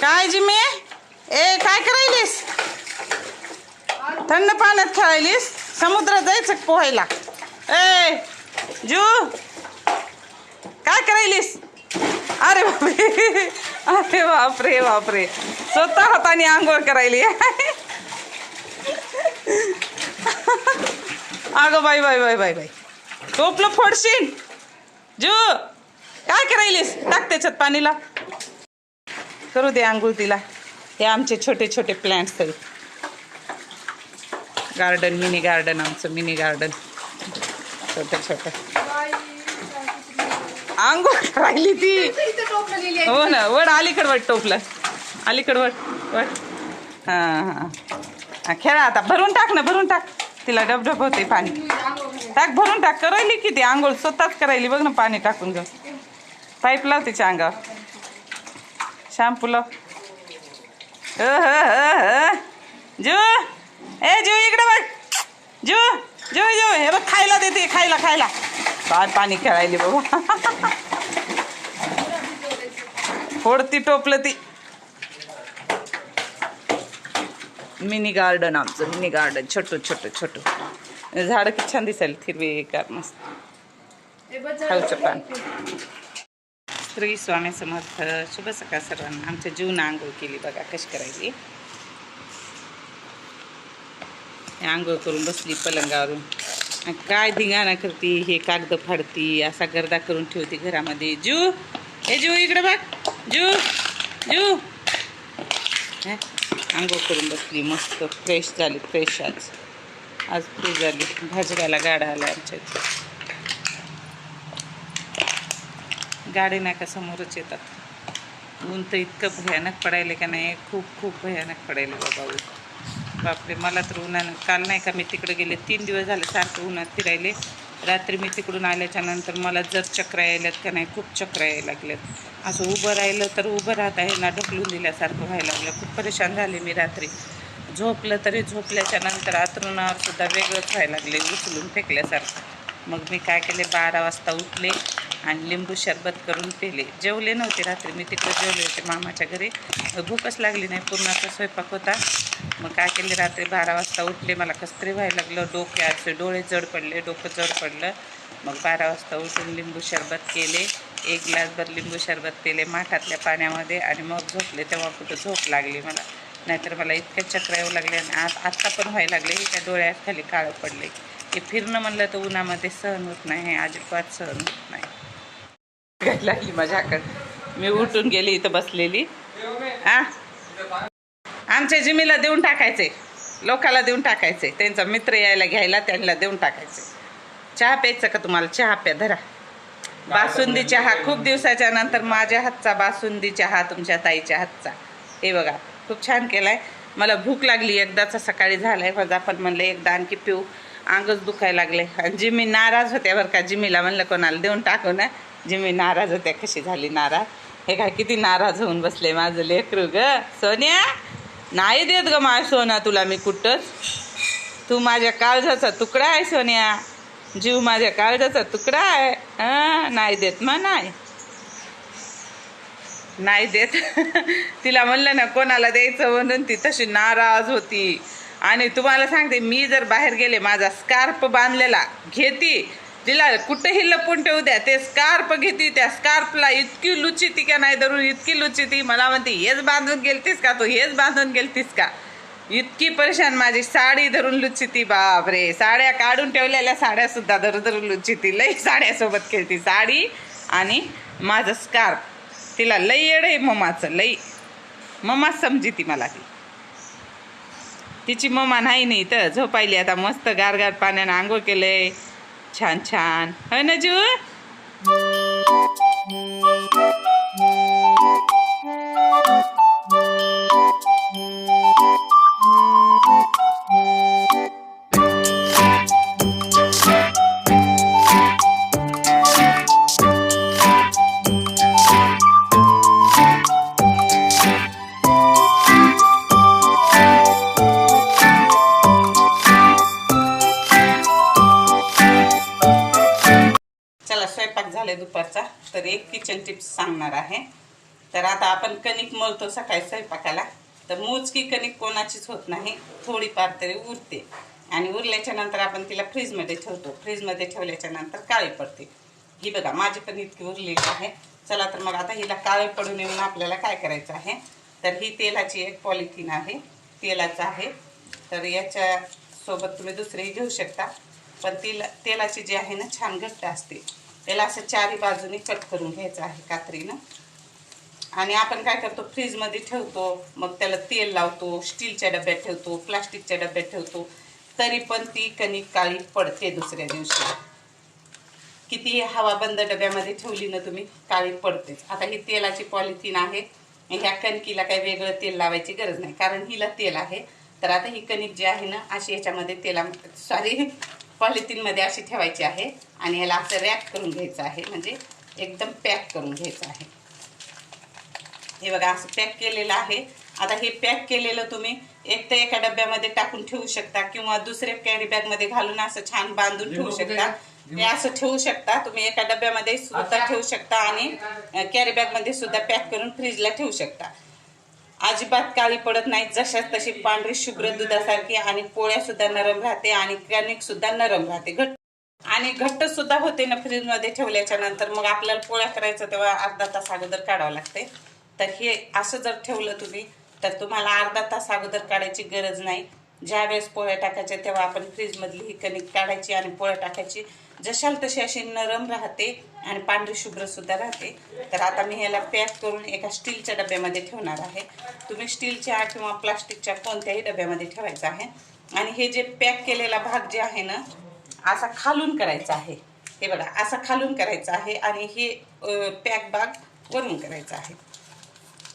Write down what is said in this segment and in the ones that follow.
काय जिमे ए काय करायलीस? थंड पाण्यात खेळायलीस? समुद्रात जायचं पोहायला. ए जू काय करायलीस? अरे बापरे. अरे बापरे बापरे. स्वतः हाताने आंघोळ करायली. अगं बाई बाई बाई बाई बाई. टोपलं फोडशील? जू काय करायलीस? टाक त्याच्यात पाणीला. करू दे आंघोळ तिला. हे आमचे छोटे छोटे प्लॅन्ट्स आहेत. गार्डन मिनी गार्डन आमचं मिनी गार्डन छोटं छोटं. आंघोळ राहिली ती. हो ना वड अलीकड वड टोपलं. अलीकड वड वड. हां हां. खेळा आता भरून टाक ना भरून टाक. तिला डबडब होते पाणी. टाक भरून टाक. करायली किती आंघोळ स्वतःच करायली. बघ ना पाणी टाकून घेऊन. पाईप लाव तिच्या अंगावर. शॅम्पू लाव. अ, ह, ह, ह. जू ए जू इकडे बघ. जू. जू जू हे बघ खायला देते खायला खायला. काय पाणी खेळायली बाबा. फोडती टोपलं ती मिनी गार्डन आमचं मिनी गार्डन छोटं छोटं छोटं. झाडं किती छान दिसायला हिरवी कार मस्त. खाऊचं पान. श्री स्वामी समर्थ शुभ सकाळ सर्वांना. आमच्या जीवन आंघोळ केली बघा कशी करायची हे आंघोळ करून बसली पलंगावरून. काय धिंगाणा करती हे कागद फाडती असा गर्दा करून ठेवते घरामध्ये. जू हे जू इकडे बघ. जू जू. हे, आंघोळ करून बसली मस्त फ्रेश झाली फ्रेश आज. आज फ्रेश झाली. भाजगायला गाडा आला आमच्या इथे. गाडी नाही का समोरच येतात. ऊन तर इतकं भयानक पडायले का नाही? खूप खूप भयानक पडायले बाबा ऊन. बापरे मला तर उन्हानं काल नाही का मी तिकडे गेले तीन दिवस झाले सारखं उन्हात फिरायले. रात्री मी तिकडून आल्याच्यानंतर मला जर चक्र यायल्यात का नाही खूप चक्र यायला लागल्यात. असं उभं राहिलं तर उभं राहत आहे ना ढकलून दिल्यासारखं व्हायला लागलं. खूप परेशान झाले मी रात्री. झोपलं तरी झोपल्याच्या नंतर आतरुणावर सुद्धा वेगळंच व्हायला लागले उचलून फेकल्यासारखं. मग मी काय केले बारा वाजता उठले आणि लिंबू शरबत करून पेले. जेवले नव्हते रात्री मी तिकडे जेवले होते मामाच्या घरी. भूकच लागली नाही पूर्णाचा स्वयंपाक होता. मग काय केले रात्री बारा वाजता उठले. मला कसं व्हायला लागलं. डोक्याचे डोळे जड पडले डोकं जड पडलं. मग बारा वाजता उठून लिंबू सरबत केले. एक ग्लासभर लिंबू सरबत केले माठातल्या पाण्यामध्ये आणि मग झोपले. तेव्हा कुठं झोप लागली मला. नाहीतर मला इतक्या चक्र येऊ लागले आणि आज आत्ता पण व्हायला लागले. त्या डोळ्याखाली काळं पडले. हे फिरणं म्हणलं तर उन्हामध्ये सहन होत नाही. हे अजिबात सहन होत नाही. काय लागली माझ्याकडे मी उठून गेली इथं बसलेली. आ आमच्या जिमीला देऊन टाकायचे. लोकाला देऊन टाकायचे. त्यांचा मित्र यायला घ्यायला त्यांना देऊन टाकायचे. चहा प्यायचं का तुम्हाला? चहा प्या धरा. बासुंदी चहा खूप दिवसाच्या नंतर माझ्या हातचा बासुंदी चहा तुमच्या ताईच्या हातचा. हे बघा खूप छान केलाय. मला भूक लागली एकदाचा सकाळी झालंय. माझा आपण म्हणलं एकदा आणखी पिऊ. अंगच दुखायला लागले. आणि जिमी नाराज होत्या बरं का. जिमीला म्हणलं कोणाला देऊन टाकू ना? जिमी नाराज होत्या. कशी झाली नाराज? हे काय किती नाराज होऊन बसले माझं लेकरू ग. सोन्या नाही देत ग माय सोना तुला मी कुठंच. तू माझ्या काळजाचा तुकडा आहे सोन्या. जीव माझ्या काळजाचा तुकडा आहे. हं, नाही देत मग नाही. नाही देत. तिला म्हणलं ना कोणाला द्यायचं म्हणून ती तशी नाराज होती. आणि तुम्हाला सांगते मी जर बाहेर गेले माझा स्कार्प बांधलेला घेती. तिला कुठेही लपून ठेवू द्या. ते स्कार्प घेते त्या स्कार्पला इतकी लुची ती का नाही धरून इतकी लुची ती. मला म्हणते हेच बांधून गेलतीस का तू? हेच बांधून गेलतीस का? इतकी परेशान माझी साडी धरून लुची ती बापरे. साड्या काढून ठेवलेल्या साड्या सुद्धा धरून धरून लुची ती. लई साड्यासोबत खेळती साडी आणि माझं स्कार्फ तिला लई येड आहे ममाचं लई. ममा समजी ती मला ती. तिची ममा नाही नाही तर झोपायली आता मस्त गारगार पाण्यानं आंघोळ केलंय. छान छान हो ना जू दुपारचा तर एक किचन टिप्स सांगणार आहे. तर आता आपण कणिक मळतो सकाळी स्वयंपाकाला. तर मोजकी कणिक कोणाचीच होत नाही थोडीफार तरी उरते. आणि उरल्याच्या नंतर आपण तिला फ्रीजमध्ये ठेवतो. फ्रीजमध्ये ठेवल्याच्या नंतर काळी पडते. ही बघा माझी पण इतकी उरलेली आहे. चला तर मग आता हिला काळे पडून येऊन आपल्याला काय करायचं आहे? तर ही तेलाची एक पॉलिथिन आहे. तेलाचं आहे. तर याच्या सोबत तुम्ही दुसरेही घेऊ शकता. पण तेला तेलाची जी आहे ना छान घट्ट असते. त्याला असं चारी बाजूनी कट करून घ्यायचं आहे कात्रीनं. आणि आपण काय करतो फ्रीजमध्ये ठेवतो मग त्याला तेल लावतो स्टीलच्या डब्यात ठेवतो प्लास्टिकच्या डब्यात ठेवतो. तरी पण ती कणिक काळी पडते दुसऱ्या दिवशी. किती हवा बंद डब्यामध्ये ठेवली ना तुम्ही काळी पडतेच. आता ही तेलाची पॉलिथिन आहे ह्या कणकीला काही वेगळं तेल लावायची गरज नाही कारण हिला तेल आहे. तर आता ही कणिक जी आहे ना अशी ह्याच्यामध्ये तेला सॉरी पॉलिथिनमध्ये अशी ठेवायची आहे आणि ह्याला असं रॅप करून घ्यायचं आहे. म्हणजे एकदम पॅक करून घ्यायचं आहे. हे बघा असं पॅक केलेलं आहे. आता हे पॅक केलेलं तुम्ही एक तर एका डब्यामध्ये टाकून ठेवू शकता किंवा दुसऱ्या कॅरी बॅगमध्ये घालून असं छान बांधून ठेवू शकता. हे असं ठेवू शकता. तुम्ही एका डब्यामध्ये सुद्धा ठेवू शकता आणि कॅरी बॅगमध्ये सुद्धा पॅक करून फ्रीजला ठेवू शकता. अजिबात काळी पडत नाही जशाच तशी पांढरी शुभ्र दुधासारखी आणि पोळ्या सुद्धा नरम राहते आणि क्रॅनिक सुद्धा नरम राहते. घट्ट आणि घट्ट सुद्धा होते ना फ्रीजमध्ये ठेवल्याच्या नंतर मग आपल्याला पोळ्या करायचं तेव्हा अर्धा तास अगोदर काढावं लागते. तर हे असं जर ठेवलं तुम्ही तर तुम्हाला अर्धा तास अगोदर काढायची गरज नाही. ज्या वेळेस पोळ्या टाकायच्या तेव्हा आपण फ्रीजमधली ही कणिक काढायची आणि पोळ्या टाकायची. जशाल तशी अशी नरम राहते आणि पांढरी शुभ्र सुद्धा राहते. तर आता मी ह्याला पॅक करून एका स्टीलच्या डब्यामध्ये ठेवणार आहे. तुम्ही स्टीलच्या किंवा प्लास्टिकच्या कोणत्याही डब्यामध्ये ठेवायचं आहे. आणि हे जे पॅक केलेला भाग जे आहे ना असा खालून करायचा आहे. हे बघा असा खालून करायचा आहे आणि हे पॅक भाग वरून करायचा आहे.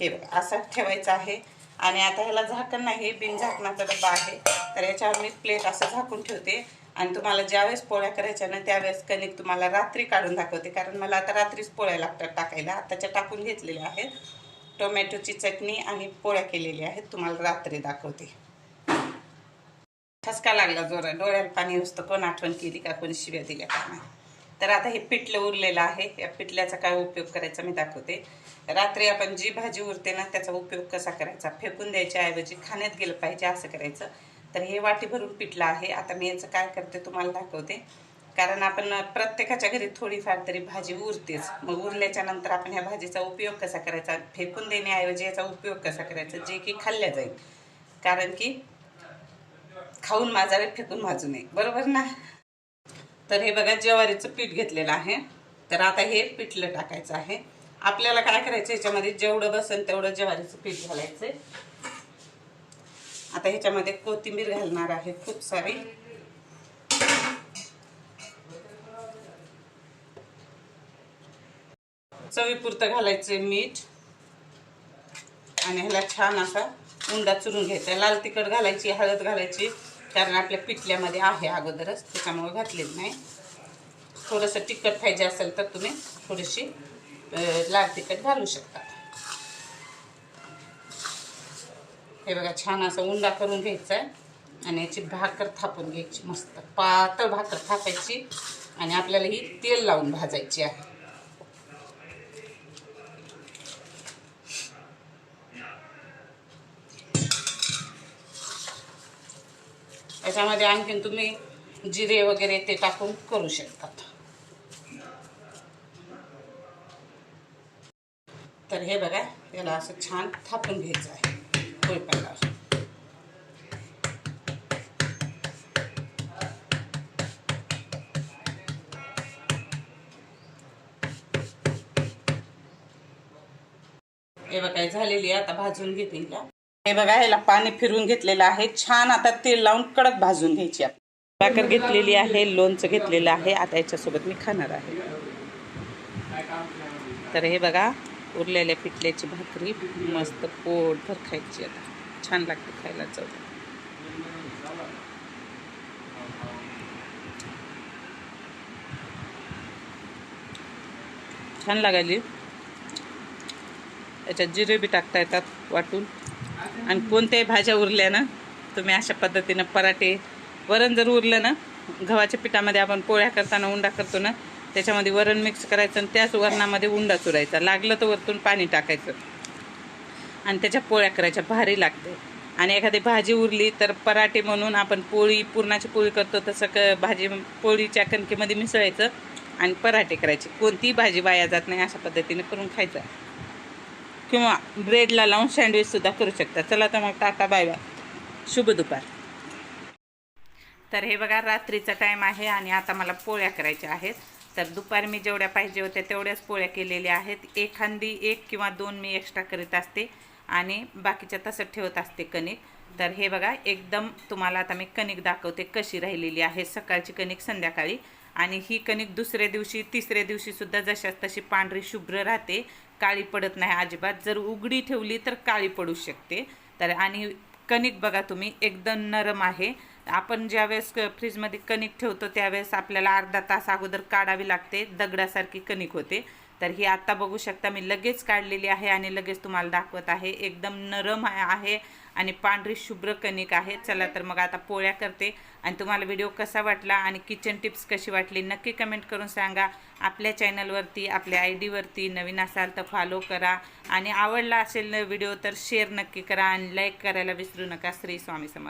हे बघा असं ठेवायचं आहे. आणि आता ह्याला झाकण नाही बिन झाकणाचा डब्बा आहे. तर याच्यावर मी प्लेट असं झाकून ठेवते. आणि तुम्हाला ज्यावेळेस पोळ्या करायच्या ना त्यावेळेस कणिक तुम्हाला रात्री काढून दाखवते. कारण मला आता रात्रीच पोळ्या लागतात टाकायला. आताच्या टाकून घेतलेल्या आहेत. टोमॅटोची चटणी आणि पोळ्या केलेल्या आहेत. तुम्हाला रात्री दाखवते. ठसका लागला जोरा डोळ्याला पाणी असतं कोण आठवण केली का? कोणी शिव्या दिल्या का नाही? तर आता हे पिठलं उरलेलं आहे. या पिठल्याचा काय उपयोग करायचा मी दाखवते. रात्री आपण जी भाजी उरते ना त्याचा उपयोग कसा करायचा? फेकून द्यायच्या ऐवजी खाण्यात गेलं पाहिजे असं करायचं. तर हे वाटी भरून पिठलं आहे. आता मी याचं काय करते तुम्हाला दाखवते. कारण आपण प्रत्येकाच्या घरी थोडीफार तरी भाजी उरतेच. मग उरल्याच्या नंतर आपण ह्या भाजीचा उपयोग कसा करायचा? फेकून देण्याऐवजी याचा उपयोग कसा करायचा? जे की खाल्ल्या जाईल. कारण की खाऊन माजावे फेकून माजू नये. बरोबर ना? तर हे बघा ज्वारीचं पीठ घेतलेलं आहे. तर आता हे पिठलं टाकायचं आहे. आपल्याला काय करायचं ह्याच्यामध्ये जेवढं बसेल तेवढं ज्वारीचं पीठ घालायचं आता ह्याच्यामध्ये कोथिंबीर घालणार आहे खूप सारी. चवीपुरतं घालायचं मीठ. आणि ह्याला छान असा उंडा चुरून घ्यायचा. लाल तिखट घालायची हळद घालायची. कारण आपल्या पिठल्यामध्ये आहे अगोदरच त्याच्यामुळे घातलेलं नाही. थोडंसं तिखट पाहिजे असेल तर तुम्ही थोडीशी लाल तिखट घालू शकता. हे बघा छान असं उंडा करून घ्यायचा आहे आणि याची भाकर थापून घ्यायची मस्त. पातळ भाकर थापायची आणि आपल्याला ही तेल लावून भाजायची आहे. याच्यामध्ये आणखीन तुम्ही जिरे वगैरे ते टाकून करू शकतात. तर हे बघा याला असं छान थापून घ्यायचं आहे. होईपर्यंत हे बघा झालेली आहे. आता भाजून घेते हे बघा ह्याला पाणी फिरून घेतलेलं आहे. छान आता तेल लावून कडक भाजून घ्यायची आपण. भाकर घेतलेली आहे लोणचं घेतलेलं आहे. आता याच्यासोबत मी खाणार आहे. तर हे बघा उरलेल्या पिठल्याची भाकरी मस्त पोटभर खायची आता. छान लागते खायला चव. छान लागायली. याच्यात जिरे बी टाकता येतात वाटून. आणि कोणत्याही भाज्या उरल्या ना तुम्ही अशा पद्धतीनं पराठे वरण जर उरलं ना गव्हाच्या पिठामध्ये आपण पोळ्या करताना उंडा करतो ना त्याच्यामध्ये वरण मिक्स करायचं आणि त्याच वरणामध्ये उंडा चुरायचा. लागलं तर वरतून पाणी टाकायचं. आणि त्याच्या पोळ्या करायच्या भारी लागते. आणि एखादी भाजी उरली तर पराठे म्हणून आपण पोळी पुरणाची पोळी करतो तसं क भाजी पोळीच्या कणकेमध्ये मिसळायचं आणि पराठे करायचे. कोणतीही भाजी वाया जात नाही अशा पद्धतीने करून खायचं. किंवा ब्रेडला लावून सँडविचसुद्धा करू शकता. चला तर मग टाटा बाय बाय शुभ दुपार. तर हे बघा रात्रीचा टाईम आहे आणि आता मला पोळ्या करायच्या आहेत. तर दुपारी मी जेवढ्या पाहिजे होत्या तेवढ्याच पोळ्या केलेल्या आहेत. एखादी एक किंवा दोन मी एक्स्ट्रा करीत असते आणि बाकीच्या तसंच ठेवत असते कणिक. तर हे बघा एकदम तुम्हाला आता मी कणिक दाखवते कशी राहिलेली आहे. सकाळची कणिक संध्याकाळी. आणि ही कणिक दुसऱ्या दिवशी तिसऱ्या दिवशीसुद्धा जशाच तशी पांढरी शुभ्र राहते. काळी पडत नाही अजिबात. जर उघडी ठेवली तर काळी पडू शकते. तर आणि कणिक बघा तुम्ही एकदम नरम आहे. आपण ज्यावेळेस क- फ्रीजमध्ये कणिक ठेवतो त्यावेळेस आपल्याला अर्धा तास अगोदर काढावी लागते. दगडासारखी कणिक होते. तर ही आत्ता बघू शकता मी लगेच काढलेली आहे आणि लगेच तुम्हाला दाखवत आहे. एकदम नरम आहे आहे आणि पांढरी शुभ्र कणिक आहे. चला तर मग आता पोळ्या करते आणि तुम्हाला व्हिडिओ कसा वाटला आणि किचन टिप्स कशी वाटली नक्की कमेंट करून सांगा. आपल्या चॅनलवरती आपल्या आय डीवरती नवीन असाल तर फॉलो करा. आणि आवडला असेल व्हिडिओ तर शेअर नक्की करा आणि लाईक करायला विसरू नका. श्री स्वामी समर्थ.